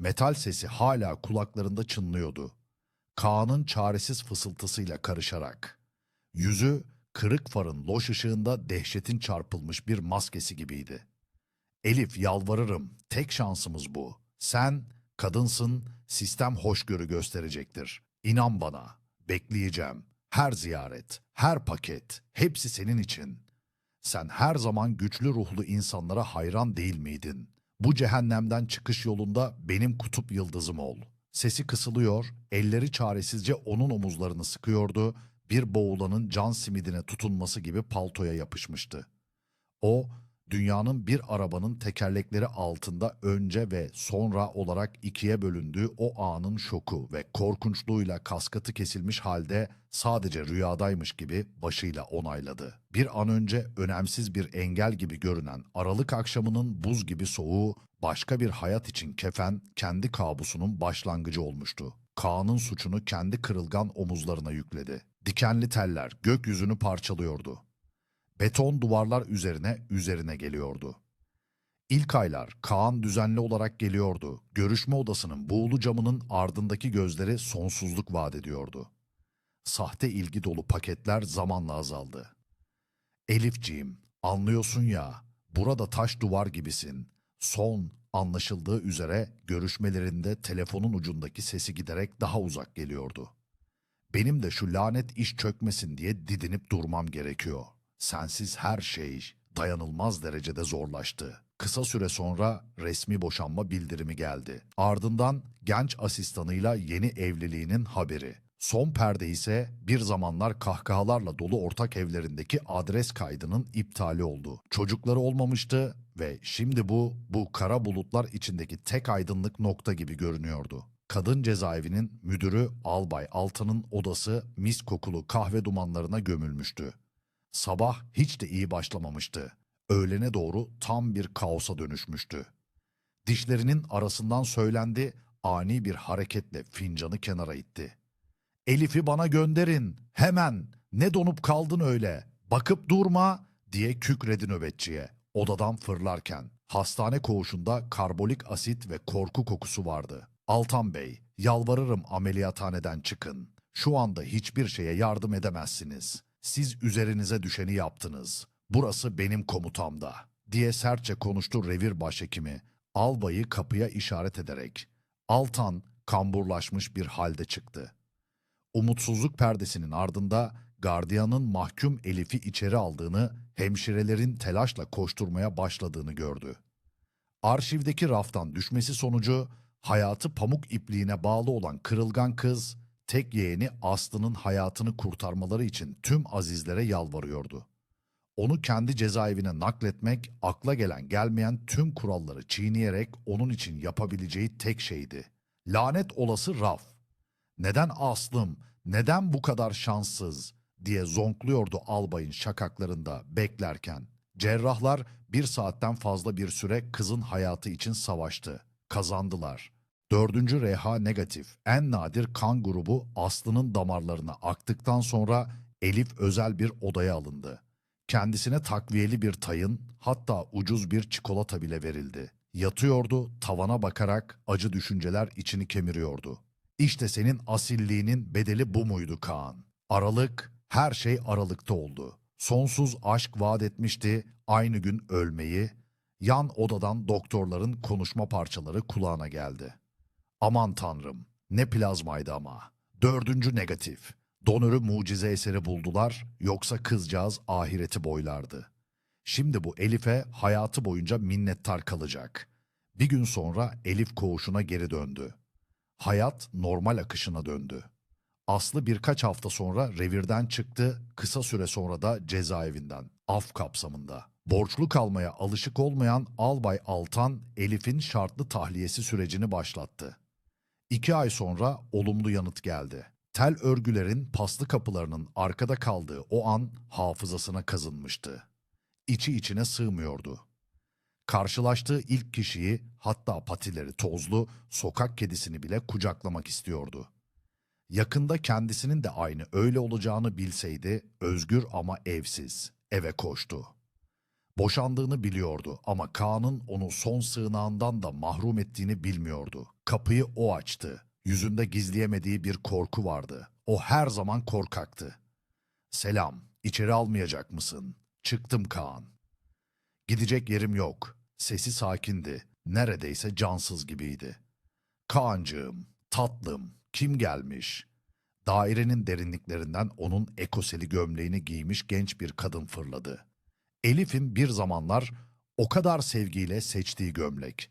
Metal sesi hala kulaklarında çınlıyordu. Kaan'ın çaresiz fısıltısıyla karışarak. Yüzü kırık farın loş ışığında dehşetin çarpılmış bir maskesi gibiydi. Elif yalvarırım, tek şansımız bu. Sen kadınsın, sistem hoşgörü gösterecektir. İnan bana, bekleyeceğim. Her ziyaret, her paket, hepsi senin için. Sen her zaman güçlü ruhlu insanlara hayran değil miydin? Bu cehennemden çıkış yolunda benim kutup yıldızım ol. Sesi kısılıyor, elleri çaresizce onun omuzlarını sıkıyordu, bir boğulanın can simidine tutunması gibi paltoya yapışmıştı. O, dünyanın bir arabanın tekerlekleri altında önce ve sonra olarak ikiye bölündüğü o anın şoku ve korkunçluğuyla kaskatı kesilmiş halde sadece rüyadaymış gibi başıyla onayladı. Bir an önce önemsiz bir engel gibi görünen Aralık akşamının buz gibi soğuğu başka bir hayat için kefen kendi kabusunun başlangıcı olmuştu. Kaan'ın suçunu kendi kırılgan omuzlarına yükledi. Dikenli teller gökyüzünü parçalıyordu. Beton duvarlar üzerine üzerine geliyordu. İlk aylar Kaan düzenli olarak geliyordu. Görüşme odasının buğulu camının ardındaki gözleri sonsuzluk vaat ediyordu. Sahte ilgi dolu paketler zamanla azaldı. Elifciğim, anlıyorsun ya, burada taş duvar gibisin. Son anlaşıldığı üzere görüşmelerinde telefonun ucundaki sesi giderek daha uzak geliyordu. Benim de şu lanet iş çökmesin diye didinip durmam gerekiyor. Sensiz her şey dayanılmaz derecede zorlaştı. Kısa süre sonra resmi boşanma bildirimi geldi. Ardından genç asistanıyla yeni evliliğinin haberi. Son perde ise bir zamanlar kahkahalarla dolu ortak evlerindeki adres kaydının iptali oldu. Çocukları olmamıştı ve şimdi bu, bu kara bulutlar içindeki tek aydınlık nokta gibi görünüyordu. Kadın cezaevinin müdürü Albay Altan'ın odası mis kokulu kahve dumanlarına gömülmüştü. Sabah hiç de iyi başlamamıştı. Öğlene doğru tam bir kaosa dönüşmüştü. Dişlerinin arasından söylendi, ani bir hareketle fincanı kenara itti. Elif'i bana gönderin, hemen, ne donup kaldın öyle, bakıp durma diye kükredi nöbetçiye. Odadan fırlarken, hastane koğuşunda karbolik asit ve korku kokusu vardı. Altan Bey, yalvarırım ameliyathaneden çıkın. Şu anda hiçbir şeye yardım edemezsiniz. Siz üzerinize düşeni yaptınız. Burası benim komutamda, diye sertçe konuştu revir başhekimi. Albayı kapıya işaret ederek. Altan kamburlaşmış bir halde çıktı. Umutsuzluk perdesinin ardında gardiyanın mahkum Elif'i içeri aldığını, hemşirelerin telaşla koşturmaya başladığını gördü. Arşivdeki raftan düşmesi sonucu hayatı pamuk ipliğine bağlı olan kırılgan kız, tek yeğeni Aslı'nın hayatını kurtarmaları için tüm azizlere yalvarıyordu. Onu kendi cezaevine nakletmek, akla gelen gelmeyen tüm kuralları çiğneyerek onun için yapabileceği tek şeydi. Lanet olası raf. Neden Aslım, neden bu kadar şanssız diye zonkluyordu albayın şakaklarında beklerken. Cerrahlar bir saatten fazla bir süre kızın hayatı için savaştı. Kazandılar. Dördüncü RH negatif, en nadir kan grubu Aslı'nın damarlarına aktıktan sonra Elif özel bir odaya alındı. Kendisine takviyeli bir tayın, hatta ucuz bir çikolata bile verildi. Yatıyordu, tavana bakarak acı düşünceler içini kemiriyordu. İşte senin asilliğinin bedeli bu muydu Kaan? Aralık, her şey aralıkta oldu. Sonsuz aşk vaat etmişti, aynı gün ölmeyi. Yan odadan doktorların konuşma parçaları kulağına geldi. Aman tanrım, ne plazmaydı ama. Dördüncü negatif. Donörü mucize eseri buldular, yoksa kızcağız ahireti boylardı. Şimdi bu Elif'e hayatı boyunca minnettar kalacak. Bir gün sonra Elif koğuşuna geri döndü. Hayat normal akışına döndü. Aslı birkaç hafta sonra revirden çıktı, kısa süre sonra da cezaevinden, af kapsamında. Borçlu kalmaya alışık olmayan Albay Altan, Elif'in şartlı tahliyesi sürecini başlattı. İki ay sonra olumlu yanıt geldi. Tel örgülerin paslı kapılarının arkada kaldığı o an hafızasına kazınmıştı. İçi içine sığmıyordu. Karşılaştığı ilk kişiyi hatta patileri tozlu sokak kedisini bile kucaklamak istiyordu. Yakında kendisinin de aynı öyle olacağını bilseydi özgür ama evsiz eve koştu. Boşandığını biliyordu ama Kaan'ın onu son sığınağından da mahrum ettiğini bilmiyordu. Kapıyı o açtı. Yüzünde gizleyemediği bir korku vardı. O her zaman korkaktı. Selam, içeri almayacak mısın? Çıktım Kaan. Gidecek yerim yok. Sesi sakindi. Neredeyse cansız gibiydi. Kaan'cığım, tatlım, kim gelmiş? Dairenin derinliklerinden onun ekoseli gömleğini giymiş genç bir kadın fırladı. Elif'in bir zamanlar o kadar sevgiyle seçtiği gömlek.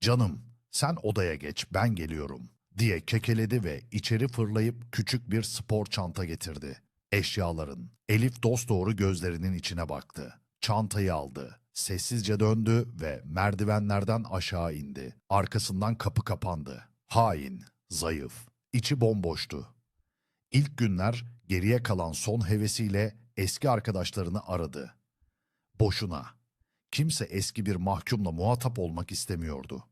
Canım, sen odaya geç, ben geliyorum diye kekeledi ve içeri fırlayıp küçük bir spor çanta getirdi. Eşyaların. Elif dosdoğru gözlerinin içine baktı. Çantayı aldı. Sessizce döndü ve merdivenlerden aşağı indi. Arkasından kapı kapandı. Hain, zayıf, içi bomboştu. İlk günler geriye kalan son hevesiyle eski arkadaşlarını aradı. Boşuna. Kimse eski bir mahkumla muhatap olmak istemiyordu.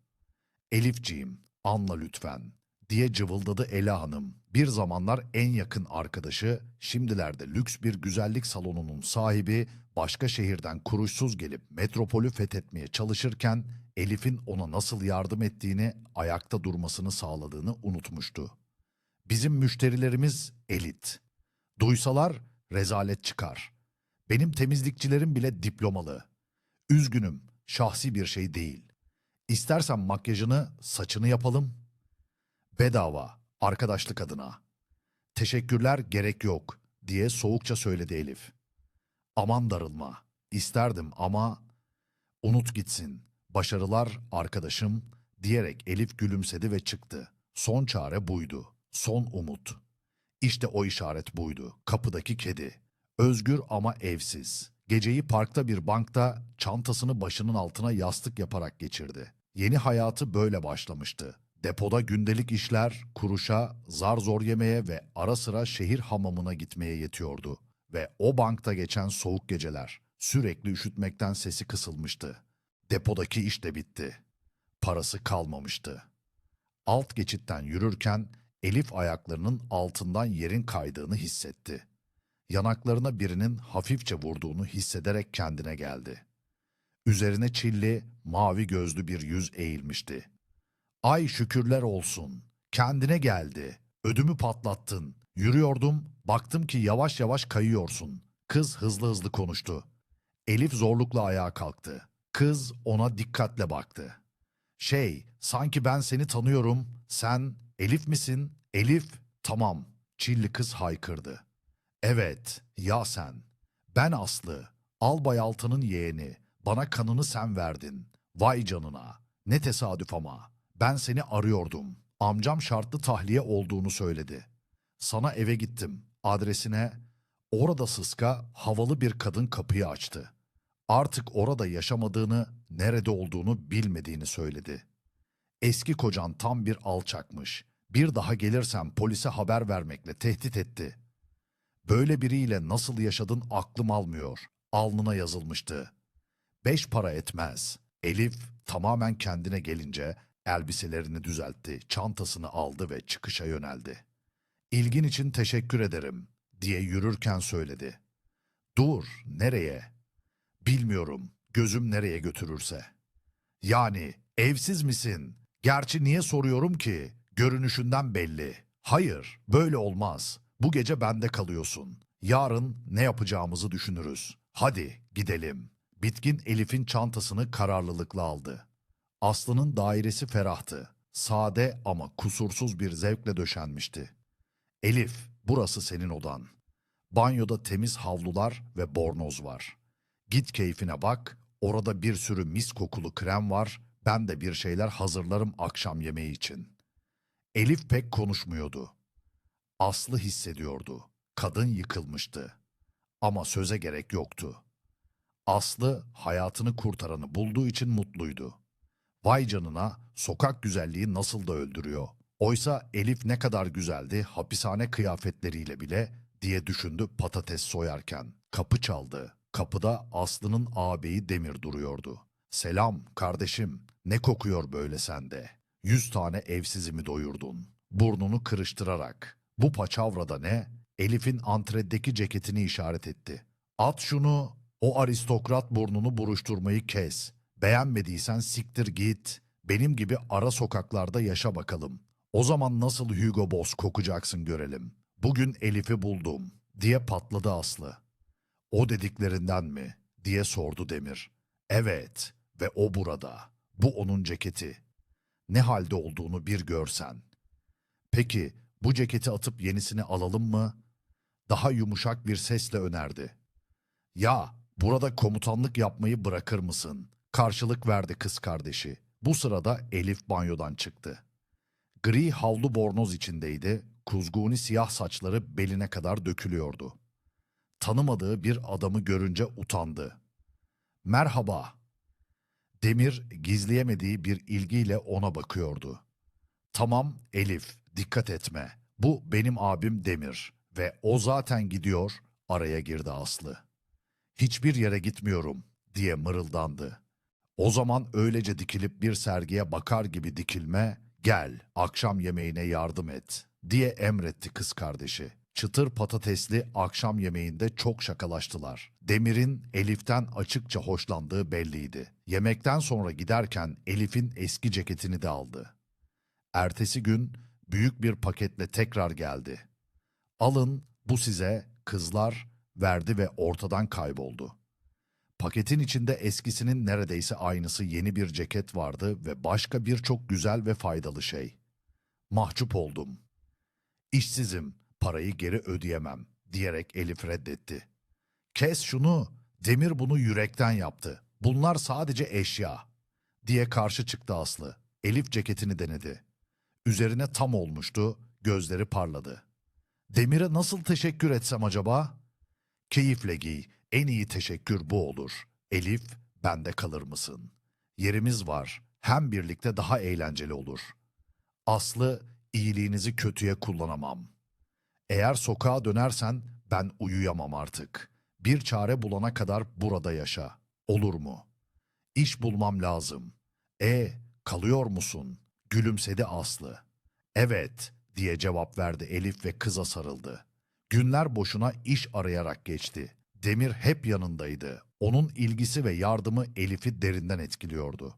Elifciğim, anla lütfen, diye cıvıldadı Ela Hanım. Bir zamanlar en yakın arkadaşı, şimdilerde lüks bir güzellik salonunun sahibi, başka şehirden kuruşsuz gelip metropolü fethetmeye çalışırken Elif'in ona nasıl yardım ettiğini, ayakta durmasını sağladığını unutmuştu. Bizim müşterilerimiz elit. Duysalar rezalet çıkar. Benim temizlikçilerim bile diplomalı. Üzgünüm, şahsi bir şey değil. İstersen makyajını, saçını yapalım. Bedava, arkadaşlık adına. Teşekkürler gerek yok diye soğukça söyledi Elif. Aman darılma, isterdim ama unut gitsin. Başarılar arkadaşım diyerek Elif gülümsedi ve çıktı. Son çare buydu. Son umut. İşte o işaret buydu. Kapıdaki kedi. Özgür ama evsiz. Geceyi parkta bir bankta çantasını başının altına yastık yaparak geçirdi. Yeni hayatı böyle başlamıştı. Depoda gündelik işler, kuruşa, zar zor yemeye ve ara sıra şehir hamamına gitmeye yetiyordu. Ve o bankta geçen soğuk geceler, sürekli üşütmekten sesi kısılmıştı. Depodaki iş de bitti. Parası kalmamıştı. Alt geçitten yürürken Elif ayaklarının altından yerin kaydığını hissetti. Yanaklarına birinin hafifçe vurduğunu hissederek kendine geldi. Üzerine çilli, mavi gözlü bir yüz eğilmişti. Ay şükürler olsun. Kendine geldi. Ödümü patlattın. Yürüyordum, baktım ki yavaş yavaş kayıyorsun. Kız hızlı hızlı konuştu. Elif zorlukla ayağa kalktı. Kız ona dikkatle baktı. Şey, sanki ben seni tanıyorum. Sen Elif misin? Elif, tamam. Çilli kız haykırdı. Evet, ya sen. Ben Aslı, Albay Altan'ın yeğeni. Bana kanını sen verdin. Vay canına. Ne tesadüf ama. Ben seni arıyordum. Amcam şartlı tahliye olduğunu söyledi. Sana eve gittim. Adresine orada sıska havalı bir kadın kapıyı açtı. Artık orada yaşamadığını, nerede olduğunu bilmediğini söyledi. Eski kocan tam bir alçakmış. Bir daha gelirsen polise haber vermekle tehdit etti. Böyle biriyle nasıl yaşadın aklım almıyor. Alnına yazılmıştı. Beş para etmez. Elif tamamen kendine gelince elbiselerini düzeltti, çantasını aldı ve çıkışa yöneldi. İlgin için teşekkür ederim diye yürürken söyledi. Dur, nereye? Bilmiyorum, gözüm nereye götürürse. Yani evsiz misin? Gerçi niye soruyorum ki? Görünüşünden belli. Hayır, böyle olmaz. Bu gece bende kalıyorsun. Yarın ne yapacağımızı düşünürüz. Hadi gidelim. Bitkin Elif'in çantasını kararlılıkla aldı. Aslı'nın dairesi ferahtı. Sade ama kusursuz bir zevkle döşenmişti. Elif, burası senin odan. Banyoda temiz havlular ve bornoz var. Git keyfine bak, orada bir sürü mis kokulu krem var, ben de bir şeyler hazırlarım akşam yemeği için. Elif pek konuşmuyordu. Aslı hissediyordu. Kadın yıkılmıştı. Ama söze gerek yoktu. Aslı hayatını kurtaranı bulduğu için mutluydu. Vay canına sokak güzelliği nasıl da öldürüyor. Oysa Elif ne kadar güzeldi hapishane kıyafetleriyle bile diye düşündü patates soyarken. Kapı çaldı. Kapıda Aslı'nın ağabeyi Demir duruyordu. Selam kardeşim ne kokuyor böyle sende? Yüz tane evsizimi doyurdun. Burnunu kırıştırarak. Bu paçavrada ne? Elif'in antreddeki ceketini işaret etti. At şunu O aristokrat burnunu buruşturmayı kes. Beğenmediysen siktir git. Benim gibi ara sokaklarda yaşa bakalım. O zaman nasıl Hugo Boss kokacaksın görelim. Bugün Elif'i buldum diye patladı Aslı. O dediklerinden mi? diye sordu Demir. Evet ve o burada. Bu onun ceketi. Ne halde olduğunu bir görsen. Peki bu ceketi atıp yenisini alalım mı? Daha yumuşak bir sesle önerdi. Ya burada komutanlık yapmayı bırakır mısın? Karşılık verdi kız kardeşi. Bu sırada Elif banyodan çıktı. Gri havlu bornoz içindeydi, kuzguni siyah saçları beline kadar dökülüyordu. Tanımadığı bir adamı görünce utandı. Merhaba. Demir gizleyemediği bir ilgiyle ona bakıyordu. Tamam Elif, dikkat etme. Bu benim abim Demir ve o zaten gidiyor, araya girdi Aslı. Hiçbir yere gitmiyorum diye mırıldandı. O zaman öylece dikilip bir sergiye bakar gibi dikilme, gel akşam yemeğine yardım et diye emretti kız kardeşi. Çıtır patatesli akşam yemeğinde çok şakalaştılar. Demir'in Elif'ten açıkça hoşlandığı belliydi. Yemekten sonra giderken Elif'in eski ceketini de aldı. Ertesi gün büyük bir paketle tekrar geldi. Alın bu size kızlar verdi ve ortadan kayboldu. Paketin içinde eskisinin neredeyse aynısı yeni bir ceket vardı ve başka birçok güzel ve faydalı şey. Mahcup oldum. İşsizim, parayı geri ödeyemem diyerek Elif reddetti. Kes şunu, Demir bunu yürekten yaptı. Bunlar sadece eşya diye karşı çıktı Aslı. Elif ceketini denedi. Üzerine tam olmuştu, gözleri parladı. Demir'e nasıl teşekkür etsem acaba? Keyifle giy, en iyi teşekkür bu olur. Elif, bende kalır mısın? Yerimiz var, hem birlikte daha eğlenceli olur. Aslı, iyiliğinizi kötüye kullanamam. Eğer sokağa dönersen ben uyuyamam artık. Bir çare bulana kadar burada yaşa. Olur mu? İş bulmam lazım. E, kalıyor musun? Gülümsedi Aslı. Evet, diye cevap verdi Elif ve kıza sarıldı. Günler boşuna iş arayarak geçti. Demir hep yanındaydı. Onun ilgisi ve yardımı Elif'i derinden etkiliyordu.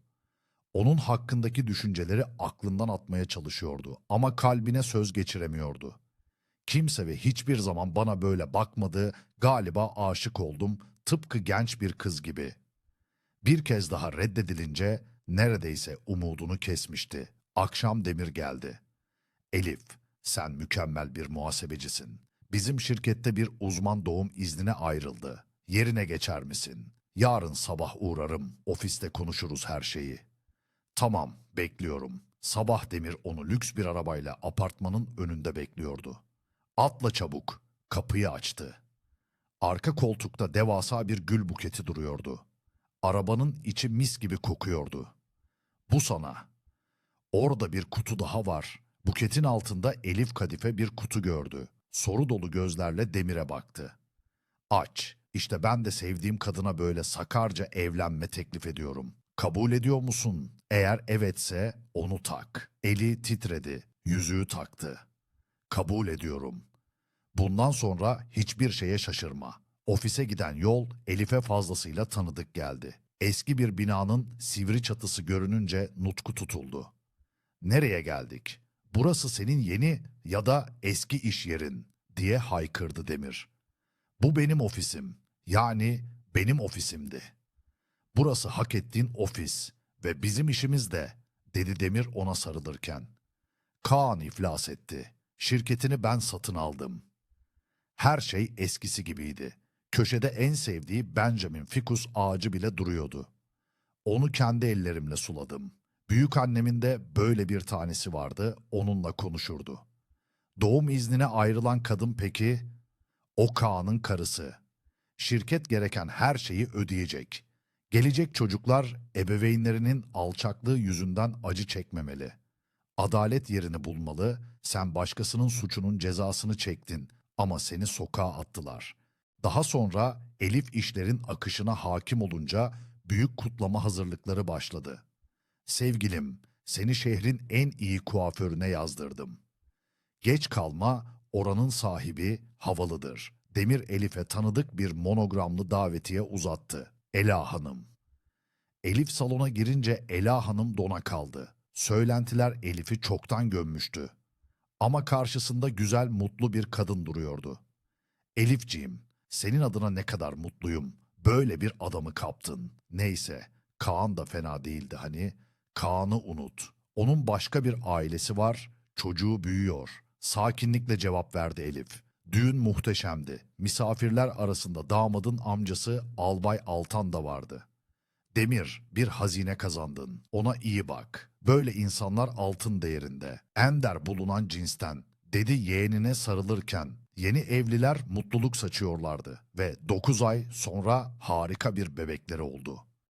Onun hakkındaki düşünceleri aklından atmaya çalışıyordu ama kalbine söz geçiremiyordu. Kimse ve hiçbir zaman bana böyle bakmadı, galiba aşık oldum, tıpkı genç bir kız gibi. Bir kez daha reddedilince neredeyse umudunu kesmişti. Akşam Demir geldi. Elif, sen mükemmel bir muhasebecisin. Bizim şirkette bir uzman doğum iznine ayrıldı. Yerine geçer misin? Yarın sabah uğrarım, ofiste konuşuruz her şeyi. Tamam, bekliyorum. Sabah Demir onu lüks bir arabayla apartmanın önünde bekliyordu. Atla çabuk, kapıyı açtı. Arka koltukta devasa bir gül buketi duruyordu. Arabanın içi mis gibi kokuyordu. Bu sana. Orada bir kutu daha var. Buketin altında Elif Kadife bir kutu gördü. Soru dolu gözlerle Demir'e baktı. Aç. İşte ben de sevdiğim kadına böyle sakarca evlenme teklif ediyorum. Kabul ediyor musun? Eğer evetse onu tak. Eli titredi. Yüzüğü taktı. Kabul ediyorum. Bundan sonra hiçbir şeye şaşırma. Ofise giden yol Elif'e fazlasıyla tanıdık geldi. Eski bir binanın sivri çatısı görününce nutku tutuldu. Nereye geldik? Burası senin yeni ya da eski iş yerin diye haykırdı Demir. Bu benim ofisim. Yani benim ofisimdi. Burası hak ettiğin ofis ve bizim işimiz de dedi Demir ona sarılırken. Kaan iflas etti. Şirketini ben satın aldım. Her şey eskisi gibiydi. Köşede en sevdiği Benjamin Ficus ağacı bile duruyordu. Onu kendi ellerimle suladım. Büyük annemin de böyle bir tanesi vardı, onunla konuşurdu. Doğum iznine ayrılan kadın peki? O Kaan'ın karısı. Şirket gereken her şeyi ödeyecek. Gelecek çocuklar ebeveynlerinin alçaklığı yüzünden acı çekmemeli. Adalet yerini bulmalı, sen başkasının suçunun cezasını çektin ama seni sokağa attılar. Daha sonra Elif işlerin akışına hakim olunca büyük kutlama hazırlıkları başladı. Sevgilim, seni şehrin en iyi kuaförüne yazdırdım. Geç kalma, oranın sahibi havalıdır. Demir Elif'e tanıdık bir monogramlı davetiye uzattı. Ela Hanım. Elif salona girince Ela Hanım dona kaldı. Söylentiler Elif'i çoktan gömmüştü. Ama karşısında güzel, mutlu bir kadın duruyordu. Elifciğim, senin adına ne kadar mutluyum. Böyle bir adamı kaptın. Neyse, Kaan da fena değildi hani. Kaan'ı unut. Onun başka bir ailesi var, çocuğu büyüyor. Sakinlikle cevap verdi Elif. Düğün muhteşemdi. Misafirler arasında damadın amcası Albay Altan da vardı. Demir, bir hazine kazandın. Ona iyi bak. Böyle insanlar altın değerinde. Ender bulunan cinsten. Dedi yeğenine sarılırken. Yeni evliler mutluluk saçıyorlardı. Ve 9 ay sonra harika bir bebekleri oldu.